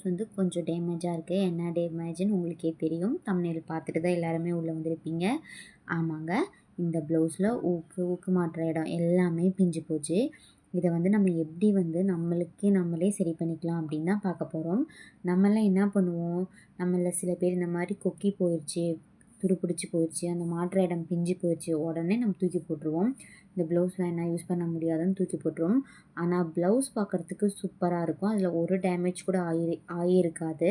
Blouse வந்து கொஞ்சம் டேமேஜாக இருக்குது என்ன டேமேஜ்னு உங்களுக்கே தெரியும். தமிழில் பார்த்துட்டு தான் எல்லாருமே உள்ளே வந்திருப்பீங்க. ஆமாங்க. இந்த ப்ளவுஸில் ஊக்கு ஊக்கு மாட்டுற இடம் எல்லாமே பிஞ்சு போச்சு. இதை வந்து நம்ம எப்படி வந்து நம்மளுக்கே நம்மளே சரி பண்ணிக்கலாம் அப்படின்னு தான் பார்க்க போகிறோம் நம்மளாம் என்ன பண்ணுவோம்? நம்மள சில பேர் இந்த மாதிரி கொக்கி போயிடுச்சு துருப்பிடிச்சி போயிடுச்சு அந்த மாற்ற இடம் பிஞ்சு போயிடுச்சு உடனே நம்ம தூக்கி போட்டுருவோம். இந்த ப்ளவுஸ் வேணால் யூஸ் பண்ண முடியாதுன்னு தூக்கி போட்டுருவோம். ஆனால் ப்ளவுஸ் பார்க்குறதுக்கு சூப்பராக இருக்கும். அதில் ஒரு டேமேஜ் கூட ஆகி ஆகியிருக்காது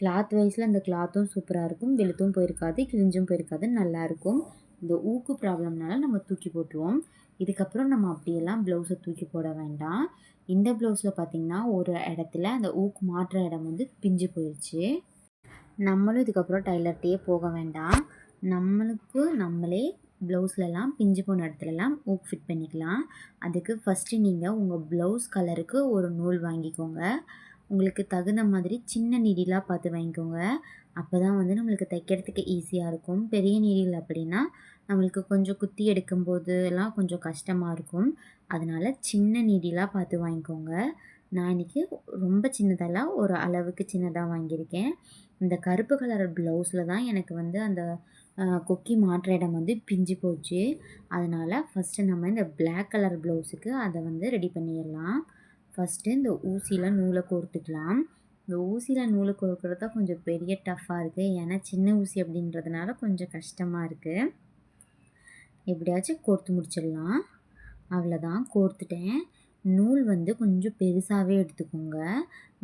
கிளாத் வைஸில் அந்த கிளாத்தும் சூப்பராக இருக்கும். வெளுத்தும் போயிருக்காது கிழிஞ்சும் போயிருக்காது நல்லாயிருக்கும் இந்த ஊக்கு ப்ராப்ளம்னால நம்ம தூக்கி போட்டுருவோம். இதுக்கப்புறம் நம்ம அப்படியெல்லாம் ப்ளவுஸை தூக்கி போட வேண்டாம். இந்த ப்ளவுஸில் பார்த்திங்கன்னா ஒரு இடத்துல அந்த ஊக்கு மாற்ற இடம் வந்து பிஞ்சு போயிடுச்சு நம்மளும் இதுக்கப்புறம் டைலர்கிட்டயே போக வேண்டாம். நம்மளுக்கு நம்மளே ப்ளவுஸ்லலாம் பிஞ்சு போன இடத்துலலாம் ஊக் ஃபிட் பண்ணிக்கலாம். அதுக்கு ஃபஸ்ட்டு நீங்கள் உங்கள் ப்ளவுஸ் கலருக்கு ஒரு நூல் வாங்கிக்கோங்க. உங்களுக்கு தகுந்த மாதிரி சின்ன நீடிலாக பார்த்து வாங்கிக்கோங்க. அப்போ தான் வந்து நம்மளுக்கு தைக்கிறதுக்கு ஈஸியாக இருக்கும். பெரிய நீடில் அப்படின்னா நம்மளுக்கு கொஞ்சம் குத்தி எடுக்கும்போதெல்லாம் கொஞ்சம் கஷ்டமாக இருக்கும். அதனால் சின்ன நீடிலாக பார்த்து வாங்கிக்கோங்க. நான் இன்றைக்கி ரொம்ப சின்னதெல்லாம் ஒரு அளவுக்கு சின்னதாக வாங்கியிருக்கேன். இந்த கருப்பு கலர் ப்ளவுஸில் தான் எனக்கு வந்து அந்த கொக்கி மாற்ற இடம் வந்து பிஞ்சு போச்சு. அதனால் ஃபஸ்ட்டு நம்ம இந்த பிளாக் கலர் ப்ளவுஸுக்கு அதை வந்து ரெடி பண்ணிடலாம். ஃபஸ்ட்டு இந்த ஊசியில் நூலை கோர்த்துக்கலாம். இந்த ஊசியில் நூலை கோர்க்குறது தான் கொஞ்சம் பெரிய டஃப்பாக இருக்குது ஏன்னா சின்ன ஊசி அப்படின்றதுனால கொஞ்சம் கஷ்டமாக இருக்குது எப்படியாச்சும் கோர்த்து முடிச்சிடலாம். அவ்வளோதான் கோர்த்துட்டேன். நூல் வந்து கொஞ்சம் பெருசாகவே எடுத்துக்கோங்க.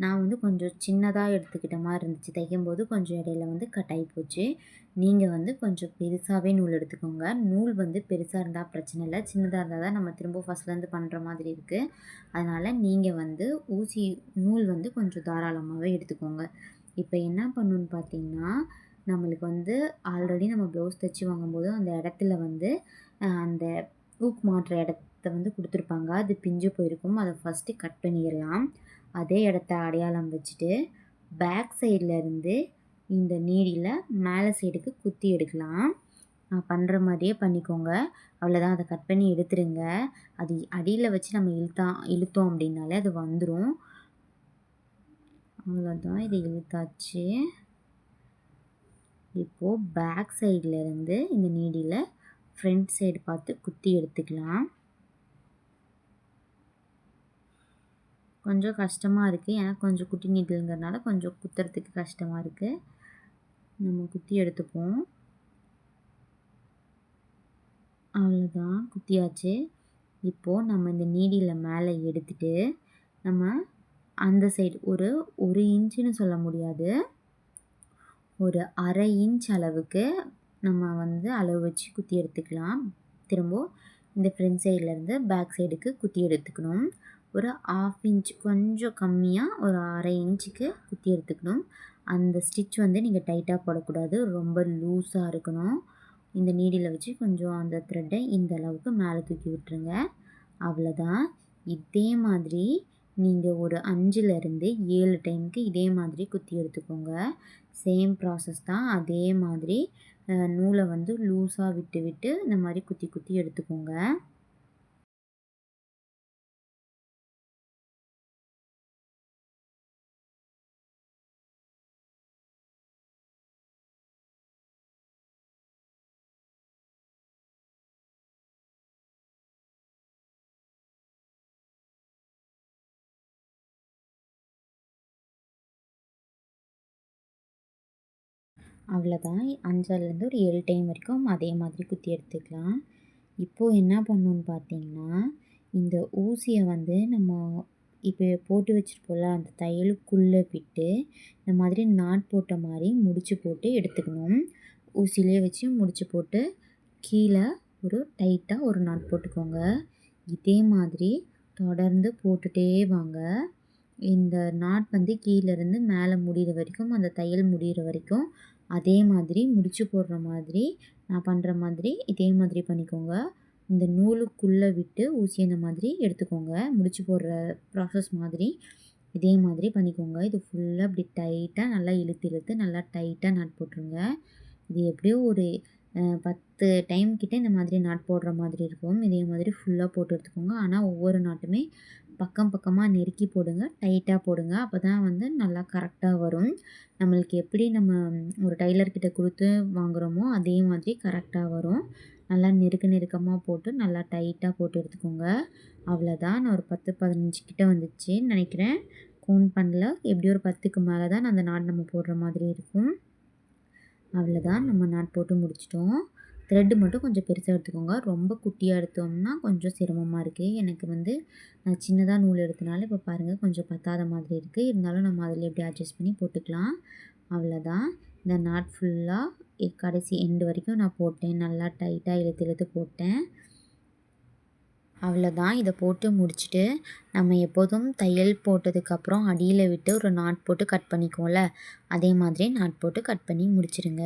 நான் வந்து கொஞ்சம் சின்னதாக எடுத்துக்கிட்ட மாதிரி இருந்துச்சு. தைக்கும்போது கொஞ்சம் இடையில வந்து கட்டாகி போச்சு. நீங்கள் வந்து கொஞ்சம் பெருசாகவே நூல் எடுத்துக்கோங்க. நூல் வந்து பெருசாக இருந்தால் பிரச்சனை இல்லை. சின்னதாக இருந்தால் தான் நம்ம திரும்ப ஃபஸ்ட்லேருந்து பண்ணுற மாதிரி இருக்குது அதனால் நீங்கள் வந்து ஊசி நூல் வந்து கொஞ்சம் தாராளமாகவே எடுத்துக்கோங்க. இப்போ என்ன பண்ணணுன்னு பார்த்தீங்கன்னா நம்மளுக்கு வந்து ஆல்ரெடி நம்ம ப்ளவுஸ் தைச்சி வாங்கும்போது அந்த இடத்துல வந்து அந்த ஊக் மாட்டுற இடத்த வந்து கொடுத்துருப்பாங்க. அது பிஞ்சு போயிருக்கும். அதை ஃபஸ்ட்டு கட் பண்ணிடலாம் அதே இடத்த அடையாளம் வச்சுட்டு பேக் சைடில் இருந்து இந்த நீடியில் மேலே சைடுக்கு குத்தி எடுக்கலாம். பண்ணுற மாதிரியே பண்ணிக்கோங்க. அவ்வளோதான் அதை கட் பண்ணி எடுத்துருங்க. அது அடியில் வச்சு நம்ம இழுத்தா இழுத்தோம் அப்படின்னாலே அது வந்துடும் அவ்வளோதான் இதை இழுத்தாச்சு. இப்போது பேக் சைட்லேருந்து இந்த நீடியில் ஃப்ரண்ட் சைடு பார்த்து குத்தி எடுத்துக்கலாம். கொஞ்சம் கஷ்டமாக இருக்குது ஏன்னா கொஞ்சம் குட்டி நீடிலுங்கிறனால கொஞ்சம் குத்துறதுக்கு கஷ்டமாக இருக்குது நம்ம குத்தி எடுத்துப்போம். அவ்வளோதான் குத்தியாச்சு. இப்போது நம்ம இந்த நீடியில் மேலே எடுத்துகிட்டு நம்ம அந்த சைடு ஒரு ஒரு இன்ச்சுன்னு சொல்ல முடியாது. ஒரு அரை இன்ச் அளவுக்கு நம்ம வந்து அளவு வச்சு குத்தி எடுத்துக்கலாம். திரும்ப இந்த ஃப்ரண்ட் சைட்லேருந்து பேக் சைடுக்கு குத்தி எடுத்துக்கணும். ஒரு ஆஃப் இன்ச் கொஞ்சம் கம்மியாக ஒரு அரை இன்ச்சுக்கு குத்தி எடுத்துக்கணும். அந்த ஸ்டிச் வந்து நீங்கள் டைட்டாக போடக்கூடாது. ரொம்ப லூஸாக இருக்கணும். இந்த நீடியில் வச்சு கொஞ்சம் அந்த த்ரெட்டை இந்த அளவுக்கு மேலே தூக்கி விட்டுருங்க. அவ்வளோதான் இதே மாதிரி நீங்கள் ஒரு அஞ்சுலேருந்து ஏழு டைமுக்கு இதே மாதிரி குத்தி எடுத்துக்கோங்க. சேம் ப்ராசஸ் தான். அதே மாதிரி நூலை வந்து லூஸாக விட்டு விட்டு இந்த மாதிரி குத்தி குத்தி எடுத்துக்கோங்க. அவ்வளோதான். அஞ்சாலேருந்து ஒரு ஏழு டைம் வரைக்கும் அதே மாதிரி குத்தி எடுத்துக்கலாம். இப்போது என்ன பண்ணணுன்னு பார்த்தீங்கன்னா இந்த ஊசியை வந்து நம்ம இப்போ போட்டு வச்சுருப்போம்ல அந்த தையலுக்குள்ளே விட்டு இந்த மாதிரி நாட் போட்ட மாதிரி முடிச்சு போட்டு எடுத்துக்கணும். ஊசியிலே வச்சு முடிச்சு போட்டு கீழே ஒரு டைட்டாக ஒரு நாட் போட்டுக்கோங்க. இதே மாதிரி தொடர்ந்து போட்டுகிட்டே வாங்க. இந்த நாட் வந்து கீழேருந்து மேலே முடிகிற வரைக்கும் அந்த தையல் முடிகிற வரைக்கும் அதே மாதிரி முடிச்சு போடுற மாதிரி நான் பண்ணுற மாதிரி இதே மாதிரி பண்ணிக்கோங்க. இந்த நூலுக்குள்ளே விட்டு ஊசி இந்த மாதிரி எடுத்துக்கோங்க. முடிச்சு போடுற ப்ராசஸ் மாதிரி இதே மாதிரி பண்ணிக்கோங்க. இது ஃபுல்லாக இப்படி டைட்டாக நல்லா இழுத்து இழுத்து நல்லா டைட்டாக நாட் போட்டுருங்க. இது எப்படியோ ஒரு பத்து டைம் கிட்டே இந்த மாதிரி நாட் போடுற மாதிரி இருக்கும். இதே மாதிரி ஃபுல்லாக போட்டு எடுத்துக்கோங்க. ஆனால் ஒவ்வொரு நாட்டுமே பக்கம் பக்கமாக நெருக்கி போடுங்க டைட்டாக போடுங்க. அப்போ தான் வந்து நல்லா கரெக்டாக வரும். நம்மளுக்கு எப்படி நம்ம ஒரு டைலர்கிட்ட கொடுத்து வாங்குகிறோமோ அதே மாதிரி கரெக்டாக வரும். நல்லா நெருக்க நெருக்கமாக போட்டு நல்லா டைட்டாக போட்டு எடுத்துக்கோங்க. அவ்வளோதான் நான் ஒரு பத்து பதினஞ்சு கிட்ட வந்துச்சுன்னு நினைக்கிறேன். கோன் பண்ணல. எப்படி ஒரு பத்துக்கு மேலே தான் அந்த நாட் நம்ம போடுற மாதிரி இருக்கும். அவ்வளோதான் நம்ம நாட் போட்டு முடிச்சிட்டோம். த்ரெட்டு மட்டும் கொஞ்சம் பெருசாக எடுத்துக்கோங்க. ரொம்ப குட்டியாக எடுத்தோம்னா கொஞ்சம் சிரமமாக இருக்குது எனக்கு வந்து நான் சின்னதாக நூல் எடுத்தனால இப்போ பாருங்கள் கொஞ்சம் பத்தாத மாதிரி இருக்குது இருந்தாலும் நம்ம அதில் எப்படி அட்ஜஸ்ட் பண்ணி போட்டுக்கலாம். அவ்வளோதான் இந்த நாட் ஃபுல்லாக கடைசி எண்டு வரைக்கும் நான் போட்டேன். நல்லா டைட்டாக இழுத்து இழுத்து போட்டேன். அவ்வளோதான். இதை போட்டு முடிச்சுட்டு நம்ம எப்போதும் தையல் போட்டதுக்கப்புறம் அடியில் விட்டு ஒரு நாட் போட்டு கட் பண்ணிக்குவோம்ல. அதே மாதிரி நாட் போட்டு கட் பண்ணி முடிச்சிடுங்க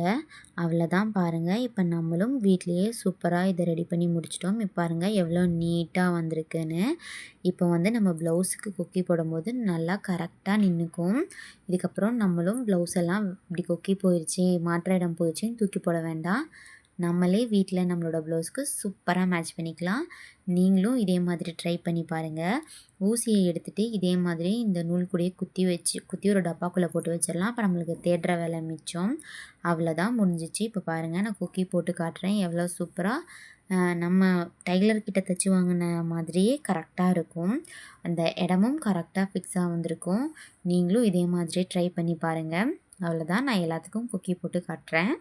அவ்வளோதான் பாருங்கள் இப்போ நம்மளும் வீட்லேயே சூப்பராக இதை ரெடி பண்ணி முடிச்சிட்டோம். இப்போ பாருங்கள் எவ்வளோ நீட்டாக வந்திருக்குன்னு. இப்போ வந்து நம்ம ப்ளவுஸுக்கு கொக்கி போடும்போது நல்லா கரெக்டாக நின்றுக்கும் இதுக்கப்புறம் நம்மளும் ப்ளவுஸ் எல்லாம் இப்படி கொக்கி போயிடுச்சு மாற்ற இடம் போயிடுச்சின்னு தூக்கி போட வேண்டாம். நம்மளே வீட்டில் நம்மளோட ப்ளவுஸ்க்கு சூப்பராக மேட்ச் பண்ணிக்கலாம். நீங்களும் இதே மாதிரி ட்ரை பண்ணி பாருங்கள் ஊசியை எடுத்துகிட்டு இதே மாதிரி இந்த நூல் கூடையை குத்தி வச்சு குத்தி ஒரு டப்பாக்குள்ளே போட்டு வச்சிடலாம். அப்போ நம்மளுக்கு தேடுற வேலை மிச்சம். அவ்வளோதான் முடிஞ்சிச்சு. இப்போ பாருங்கள் நான் குக்கி போட்டு காட்டுறேன். எவ்வளோ சூப்பராக நம்ம டைலர்கிட்ட தைச்சி வாங்கின மாதிரியே கரெக்டாக இருக்கும். அந்த இடமும் கரெக்டாக ஃபிக்ஸாக வந்திருக்கும். நீங்களும் இதே மாதிரி ட்ரை பண்ணி பாருங்கள் அவ்வளோதான் நான் எல்லாத்துக்கும் குக்கி போட்டு காட்டுறேன்.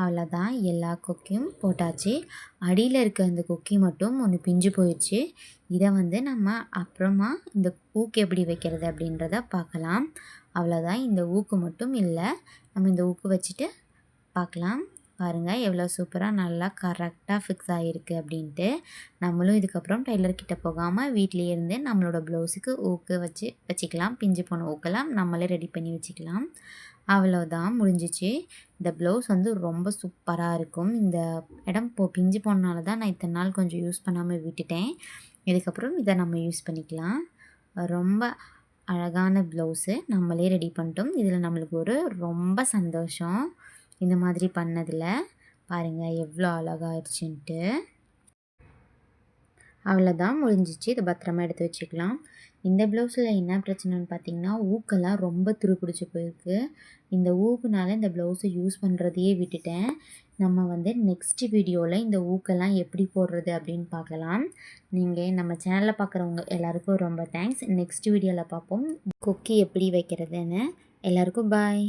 அவ்வளோதான் எல்லா கொக்கியும் போட்டாச்சு. அடியில் இருக்க அந்த கொக்கி மட்டும் ஒன்று பிஞ்சு போயிடுச்சு. இதை வந்து நம்ம அப்புறமா இந்த ஊக்கு எப்படி வைக்கிறது அப்படின்றத பார்க்கலாம். அவ்வளோதான் இந்த ஊக்கு மட்டும் இல்லை நம்ம இந்த ஊக்கு வச்சுட்டு பார்க்கலாம். பாருங்கள் எவ்வளோ சூப்பராக நல்லா கரெக்டாக ஃபிக்ஸ் ஆகிருக்கு அப்படின்ட்டு. நம்மளும் இதுக்கப்புறம் டெய்லர்கிட்ட போகாமல் வீட்லேயே இருந்து நம்மளோட ப்ளவுஸுக்கு ஊக்கு வச்சு வச்சுக்கலாம். பிஞ்சு போன ஊக்கெல்லாம் நம்மளே ரெடி பண்ணி வச்சுக்கலாம். அவ்வளோதான் முடிஞ்சிச்சு. இந்த ப்ளவுஸ் வந்து ரொம்ப சூப்பராக இருக்கும். இந்த இடம் போ பிஞ்சு போனனால தான் நான் இத்தனை நாள் கொஞ்சம் யூஸ் பண்ணாமல் விட்டுட்டேன். இதுக்கப்புறம் இதை நம்ம யூஸ் பண்ணிக்கலாம். ரொம்ப அழகான ப்ளவுஸு நம்மளே ரெடி பண்ணிட்டோம். இதில் நம்மளுக்கு ஒரு ரொம்ப சந்தோஷம். இந்த மாதிரி பண்ணதில் பாருங்கள் எவ்வளோ அழகாகிடுச்சுன்ட்டு அவ்வளோதான் முடிஞ்சிச்சு. இதை பத்திரமா எடுத்து வச்சுக்கலாம். இந்த ப்ளவுஸில் என்ன பிரச்சனைன்னு பார்த்தீங்கன்னா ஊக்கெல்லாம் ரொம்ப துருப்பிடிச்சி போயிருக்கு. இந்த ஊக்குனால இந்த ப்ளவுஸை யூஸ் பண்ணுறதையே விட்டுட்டேன். நம்ம வந்து நெக்ஸ்ட் வீடியோவில் இந்த ஊக்கெல்லாம் எப்படி போடுறது அப்படின்னு பார்க்கலாம். நீங்கள் நம்ம சேனலில் பார்க்குறவங்க எல்லாருக்கும் ரொம்ப தேங்க்ஸ் நெக்ஸ்ட் வீடியோவில் பார்ப்போம். கொக்கி எப்படி வைக்கிறதுன்னு. எல்லாருக்கும் பாய்